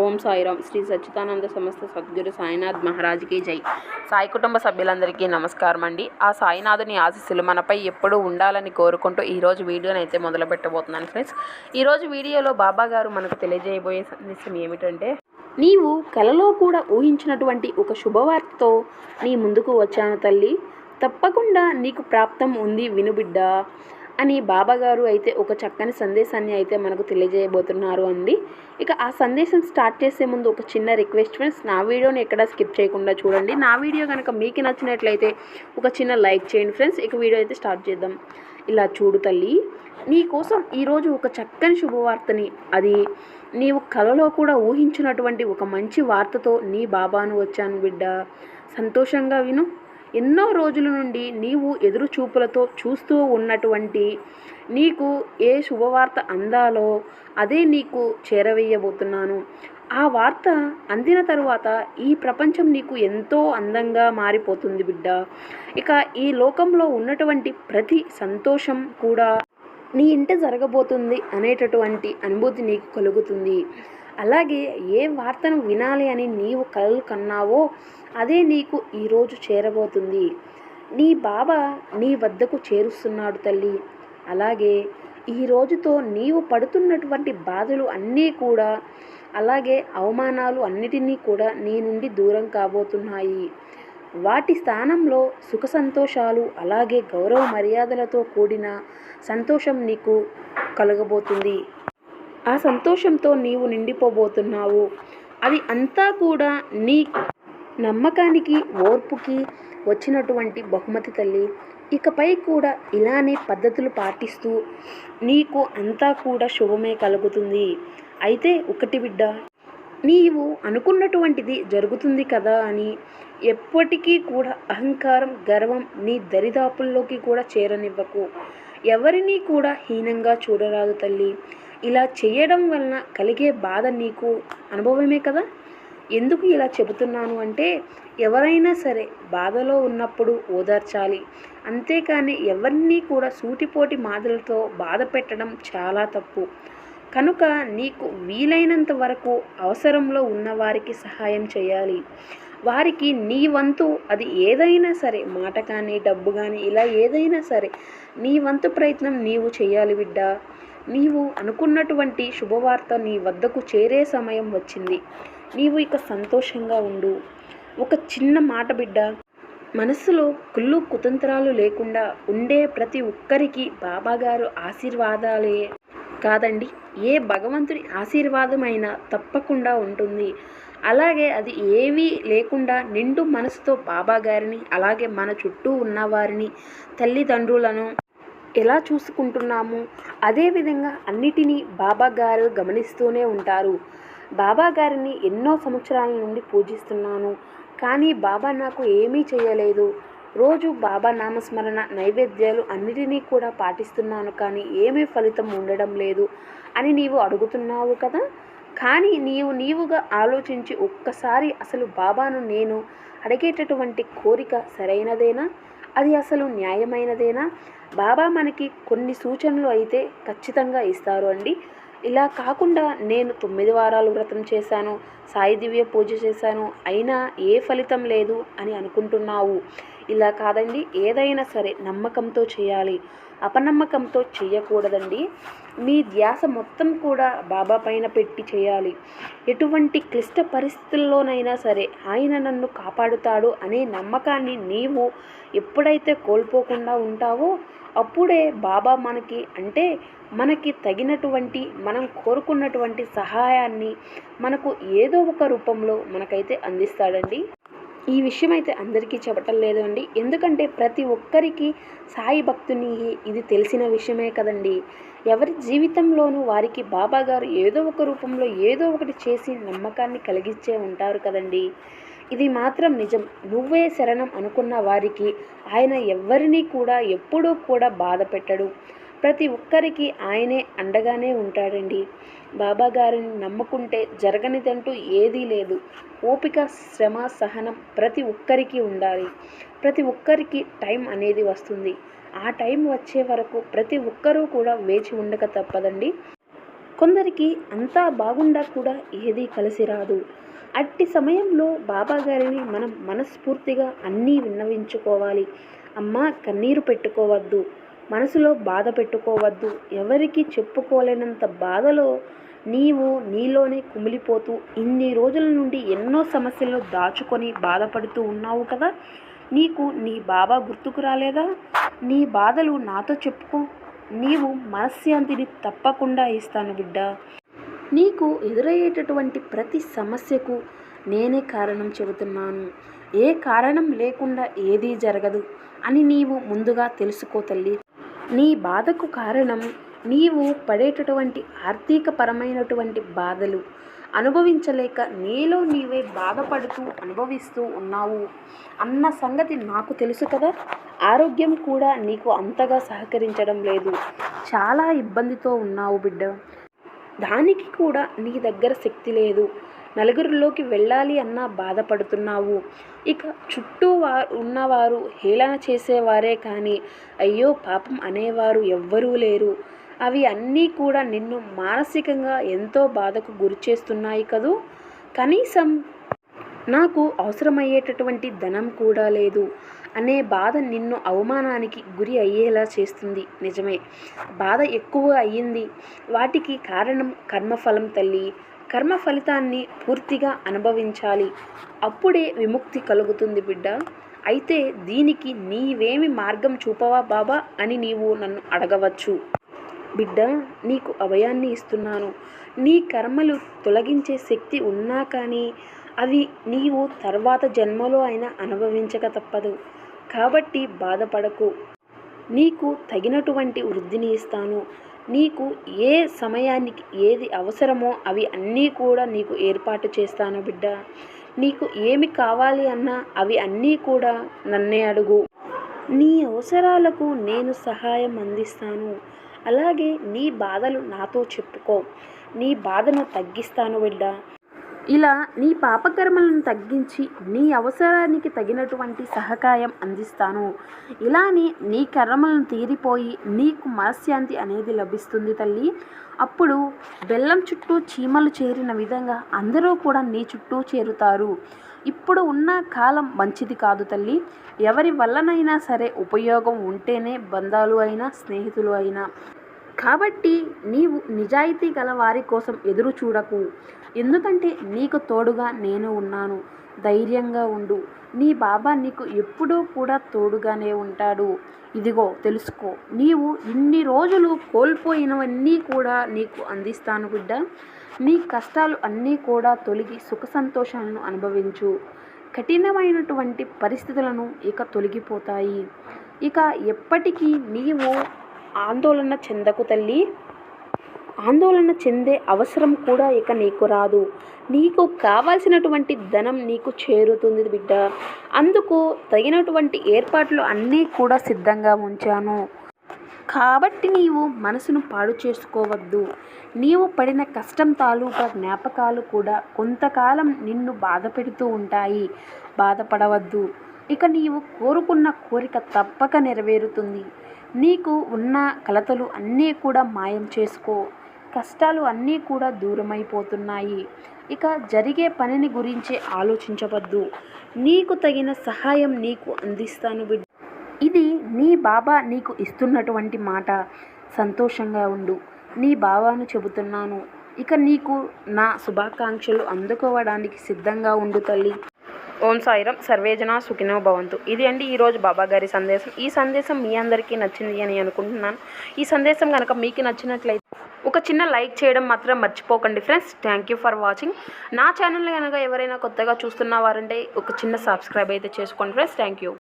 ఓం సాయిరామ్. శ్రీ సచ్చిదానంద సంస్థ సద్గురు సాయినాథ్ మహారాజ్కి జై. సాయి కుటుంబ సభ్యులందరికీ నమస్కారం అండి. ఆ సాయినాథుని ఆశీస్సులు మనపై ఎప్పుడూ ఉండాలని కోరుకుంటూ ఈరోజు వీడియోని అయితే మొదలు పెట్టబోతున్నాను ఫ్రెండ్స్. ఈరోజు వీడియోలో బాబా గారు మనకు తెలియజేయబోయే సందేశం ఏమిటంటే నీవు కలలో కూడా ఊహించినటువంటి ఒక శుభవార్తతో నీ ముందుకు వచ్చాను తల్లి. తప్పకుండా నీకు ప్రాప్తం ఉంది వినుబిడ్డ అని బాబాగారు అయితే ఒక చక్కని సందేశాన్ని అయితే మనకు తెలియజేయబోతున్నారు అండి. ఇక ఆ సందేశం స్టార్ట్ చేసే ముందు ఒక చిన్న రిక్వెస్ట్ ఫ్రెండ్స్ నా వీడియోని ఎక్కడ స్కిప్ చేయకుండా చూడండి. నా వీడియో కనుక మీకు నచ్చినట్లయితే ఒక చిన్న లైక్ చేయండి ఫ్రెండ్స్. ఇక వీడియో అయితే స్టార్ట్ చేద్దాం. ఇలా చూడు తల్లి నీకోసం ఈరోజు ఒక చక్కని శుభవార్తని అది నీవు కలలో కూడా ఊహించినటువంటి ఒక మంచి వార్తతో నీ బాబాను వచ్చాను బిడ్డ. సంతోషంగా విను. ఎన్నో రోజుల నుండి నీవు ఎదురు చూపులతో చూస్తూ ఉన్నటువంటి నీకు ఏ శుభవార్త అందాలో అదే నీకు చేరవేయబోతున్నాను. ఆ వార్త అందిన తరువాత ఈ ప్రపంచం నీకు ఎంతో అందంగా మారిపోతుంది బిడ్డ. ఇక ఈ లోకంలో ఉన్నటువంటి ప్రతి సంతోషం కూడా నీ ఇంట జరగబోతుంది అనేటటువంటి అనుభూతి నీకు కలుగుతుంది. అలాగే ఏ వార్తను వినాలి అని నీవు కలలు కన్నావో అదే నీకు ఈరోజు చేరబోతుంది. నీ బాబా నీ వద్దకు చేరుస్తున్నాడు తల్లి. అలాగే ఈ రోజుతో నీవు పడుతున్నటువంటి బాధలు అన్నీ కూడా అలాగే అవమానాలు అన్నిటినీ కూడా నీ నుండి దూరం కాబోతున్నాయి. వాటి స్థానంలో సుఖ సంతోషాలు అలాగే గౌరవ మర్యాదలతో కూడిన సంతోషం నీకు కలగబోతుంది. ఆ సంతోషంతో నీవు నిండిపోబోతున్నావు. అది అంతా కూడా నీ నమ్మకానికి ఓర్పుకి వచ్చినటువంటి బహుమతి తల్లి. ఇకపై కూడా ఇలానే పద్ధతులు పాటిస్తూ నీకు అంతా కూడా శుభమే కలుగుతుంది. అయితే ఒకటి బిడ్డ నీవు అనుకున్నటువంటిది జరుగుతుంది కదా అని ఎప్పటికీ కూడా అహంకారం గర్వం నీ దరిదాపుల్లోకి కూడా చేరనివ్వకు. ఎవరినీ కూడా హీనంగా చూడరాదు తల్లి. ఇలా చేయడం వలన కలిగే బాధ నీకు అనుభవమే కదా? ఎందుకు ఇలా చెబుతున్నాను అంటే ఎవరైనా సరే బాధలో ఉన్నప్పుడు ఓదార్చాలి. అంతేకాని ఎవరినీ కూడా సూటిపోటి మాటలతో బాధ పెట్టడం చాలా తప్పు. కనుక నీకు వీలైనంత వరకు అవసరంలో ఉన్నవారికి సహాయం చేయాలి. వారికి నీ వంతు అది ఏదైనా సరే మాట కానీ డబ్బు కానీ ఇలా ఏదైనా సరే నీ వంతు ప్రయత్నం నీవు చేయాలి బిడ్డ. నీవు అనుకున్నటువంటి శుభవార్త నీ వద్దకు చేరే సమయం వచ్చింది. నీవు ఇక సంతోషంగా ఉండు. ఒక చిన్న మాట బిడ్డ మనసులో కుళ్ళు కుతంత్రాలు లేకుండా ఉండే ప్రతి ఒక్కరికి బాబాగారు ఆశీర్వాదాలే కాదండి. ఏ భగవంతుడి ఆశీర్వాదమైనా తప్పకుండా ఉంటుంది. అలాగే అది ఏమీ లేకుండా నిండు మనసుతో బాబా గారిని అలాగే మన చుట్టూ ఉన్నవారిని తల్లిదండ్రులను ఎలా చూసుకుంటున్నాము? అదేవిధంగా అన్నిటినీ బాబా గారు గమనిస్తూనే ఉంటారు. బాబా గారిని ఎన్నో సంవత్సరాల నుండి పూజిస్తున్నాను కానీ బాబా నాకు ఏమీ చేయలేదు. రోజు బాబా నామస్మరణ నైవేద్యాలు అన్నిటినీ కూడా పాటిస్తున్నాను కానీ ఏమీ ఫలితం ఉండడం లేదు అని నీవు అడుగుతున్నావు కదా? కానీ నీవు నీవుగా ఆలోచించి ఒక్కసారి అసలు బాబాను నేను అడిగేటటువంటి కోరిక సరైనదేనా? అది అసలు న్యాయమైనదేనా? బాబా మనకి కొన్ని సూచనలు అయితే ఖచ్చితంగా ఇస్తారు అండి. ఇలా కాకుండా నేను తొమ్మిది వారాలు వ్రతం చేశాను సాయి దివ్య పూజ చేశాను అయినా ఏ ఫలితం లేదు అని అనుకుంటున్నావు? ఇలా కాదండి. ఏదైనా సరే నమ్మకంతో చేయాలి. అపనమ్మకంతో చేయకూడదండి. మీ ధ్యాస మొత్తం కూడా బాబా పైన పెట్టి చేయాలి. ఎటువంటి క్లిష్ట పరిస్థితుల్లోనైనా సరే ఆయన నన్ను కాపాడుతాడు అనే నమ్మకాన్ని నీవు ఎప్పుడైతే కోల్పోకుండా ఉంటావో అప్పుడే బాబా మనకి అంటే మనకి తగినటువంటి మనం కోరుకున్నటువంటి సహాయాన్ని మనకు ఏదో ఒక రూపంలో మనకైతే అందిస్తాడండి. ఈ విషయం అయితే అందరికీ చెప్పటం లేదు అండి. ఎందుకంటే ప్రతి ఒక్కరికి సాయి భక్తుని ఇది తెలిసిన విషయమే కదండి. ఎవరి జీవితంలోనూ వారికి బాబా గారు ఏదో ఒక రూపంలో ఏదో ఒకటి చేసి నమ్మకాన్ని కలిగించే ఉంటారు కదండి. ఇది మాత్రం నిజం. నువ్వే శరణం అనుకున్న వారికి ఆయన ఎవరినీ కూడా ఎప్పుడూ కూడా బాధ పెట్టడు. ప్రతి ఒక్కరికి ఆయనే అండగానే ఉంటాడండి. బాబా గారిని నమ్ముకుంటే జరగనిదంటూ ఏదీ లేదు. ఓపిక శ్రమ సహనం ప్రతి ఒక్కరికి ఉండాలి. ప్రతి ఒక్కరికి టైం అనేది వస్తుంది. ఆ టైం వచ్చే వరకు ప్రతి ఒక్కరూ కూడా వేచి ఉండక తప్పదండి. కొందరికి అంతా బాగుండా కూడా ఏదీ కలిసి రాదు. అట్టి సమయంలో బాబా గారిని మనం మనస్ఫూర్తిగా అన్నీ విన్నవించుకోవాలి. అమ్మ కన్నీరు పెట్టుకోవద్దు. మనసులో బాధ పెట్టుకోవద్దు. ఎవరికి చెప్పుకోలేనంత బాధలో నీవు నీలోనే కుమిలిపోతూ ఇన్ని రోజుల నుండి ఎన్నో సమస్యలు దాచుకొని బాధపడుతూ ఉన్నావు కదా? నీకు నీ బాబా గుర్తుకు రాలేదా? నీ బాధలు నాతో చెప్పుకో. నీవు మనశ్శాంతిని తప్పకుండా ఇస్తాను బిడ్డ. నీకు ఎదురయ్యేటటువంటి ప్రతి సమస్యకు నేనే కారణం చెబుతున్నాను. ఏ కారణం లేకుండా ఏదీ జరగదు అని నీవు ముందుగా తెలుసుకో తల్లి. నీ బాధకు కారణం నీవు పడేటటువంటి ఆర్థికపరమైనటువంటి బాధలు. అనుభవించలేక నీలో నీవే బాధపడుతూ అనుభవిస్తూ ఉన్నావు. అన్న సంగతి నాకు తెలుసు కదా. ఆరోగ్యం కూడా నీకు అంతగా సహకరించడం లేదు. చాలా ఇబ్బందితో ఉన్నావు బిడ్డ. దానికి కూడా నీ దగ్గర శక్తి లేదు. నలుగురిలోకి వెళ్ళాలి అన్నా బాధపడుతున్నావు. ఇక చుట్టూ వా ఉన్నవారు హేళన చేసేవారే కానీ అయ్యో పాపం అనేవారు ఎవ్వరూ లేరు. అవి అన్నీ కూడా నిన్ను మానసికంగా ఎంతో బాధకు గురి చేస్తున్నాయి కదూ? కనీసం నాకు అవసరమయ్యేటటువంటి ధనం కూడా లేదు. అనే బాధ నిన్ను అవమానానికి గురి అయ్యేలా చేస్తుంది. నిజమే. బాధ ఎక్కువ అయ్యింది. వాటికి కారణం కర్మఫలం తల్లి. కర్మ ఫలితాన్ని పూర్తిగా అనుభవించాలి. అప్పుడే విముక్తి కలుగుతుంది బిడ్డ. అయితే దీనికి నీవేమి మార్గం చూపవా బాబా అని నీవు నన్ను అడగవచ్చు. బిడ్డ నీకు అభయాన్ని ఇస్తున్నాను. నీ కర్మలు తొలగించే శక్తి ఉన్నా కానీ అవి నీవు తర్వాత జన్మలో అయినా అనుభవించక తప్పదు. కాబట్టి బాధపడకు. నీకు తగినటువంటి వృద్ధిని ఇస్తాను. నీకు ఏ సమయానికి ఏది అవసరమో అవి అన్నీ కూడా నీకు ఏర్పాటు చేస్తాను బిడ్డ. నీకు ఏమి కావాలి అన్నా అవి అన్నీ కూడా నన్నే అడుగు. నీ అవసరాలకు నేను సహాయం అందిస్తాను. అలాగే నీ బాధలు నాతో చెప్పుకో. నీ బాధను తగ్గిస్తాను బిడ్డ. ఇలా నీ పాపకర్మలను తగ్గించి నీ అవసరానికి తగినటువంటి సహకాయం అందిస్తాను. ఇలానే నీ కర్మలను తీరిపోయి నీకు మనశ్శాంతి అనేది లభిస్తుంది తల్లి. అప్పుడు బెల్లం చుట్టూ చీమలు చేరిన విధంగా అందరూ కూడా నీ చుట్టూ చేరుతారు. ఇప్పుడు ఉన్న కాలం మంచిది కాదు తల్లి. ఎవరి వల్లనైనా సరే ఉపయోగం ఉంటేనే బంధాలు అయినా స్నేహితులు అయినా కాబట్టి నీవు నిజాయితీ గల వారి కోసం ఎదురు చూడకు. ఎందుకంటే నీకు తోడుగా నేను ఉన్నాను. ధైర్యంగా ఉండు. నీ బాబా నీకు ఎప్పుడూ కూడా తోడుగానే ఉంటాడు. ఇదిగో తెలుసుకో. నీవు ఇన్ని రోజులు కోల్పోయినవన్నీ కూడా నీకు అందిస్తాను బిడ్డ. నీ కష్టాలు అన్నీ కూడా తొలగి సుఖ సంతోషాలను అనుభవించు. కఠినమైనటువంటి పరిస్థితులను ఇక తొలగిపోతాయి. ఇక ఎప్పటికీ నీవు ఆందోళన చెందకు తల్లి. ఆందోళన చెందే అవసరం కూడా ఇక నీకు రాదు. నీకు కావాల్సినటువంటి ధనం నీకు చేరుతుంది బిడ్డ. అందుకు తగినటువంటి ఏర్పాట్లు అన్నీ కూడా సిద్ధంగా ఉంచాను. కాబట్టి నీవు మనసును పాడు చేసుకోవద్దు. నీవు పడిన కష్టం తాలూకా జ్ఞాపకాలు కూడా కొంతకాలం నిన్ను బాధ పెడుతూ ఉంటాయి. బాధపడవద్దు. ఇక నీవు కోరుకున్న కోరిక తప్పక నెరవేరుతుంది. నీకు ఉన్న కలతలు అన్నీ కూడా మాయం చేసుకో. కష్టాలు అన్నీ కూడా దూరమైపోతున్నాయి. ఇక జరిగే పనిని గురించి ఆలోచించవద్దు. నీకు తగిన సహాయం నీకు అందిస్తాను బిడ్డ. ఇది నీ బాబా నీకు ఇస్తున్నటువంటి మాట. సంతోషంగా ఉండు. నీ బాబాను చెబుతున్నాను. ఇక నీకు నా శుభాకాంక్షలు అందుకోవడానికి సిద్ధంగా ఉండు తల్లి. ఓం సాయిరం సర్వేజన సుఖినో భవంతు. ఇది అండి ఈరోజు బాబా గారి సందేశం. ఈ సందేశం మీ అందరికీ నచ్చింది అని అనుకుంటున్నాను. ఈ సందేశం కనుక మీకు నచ్చినట్లయితే ఒక చిన్న లైక్ చేయడం మాత్రం మర్చిపోకండి friends. Thank you for watching నా ఛానల్ కనుక ఎవరైనా కొత్తగా చూస్తున్న వారంటే ఒక చిన్న సబ్స్క్రైబ్ అయితే చేసుకోండి ఫ్రెండ్స్. Thank you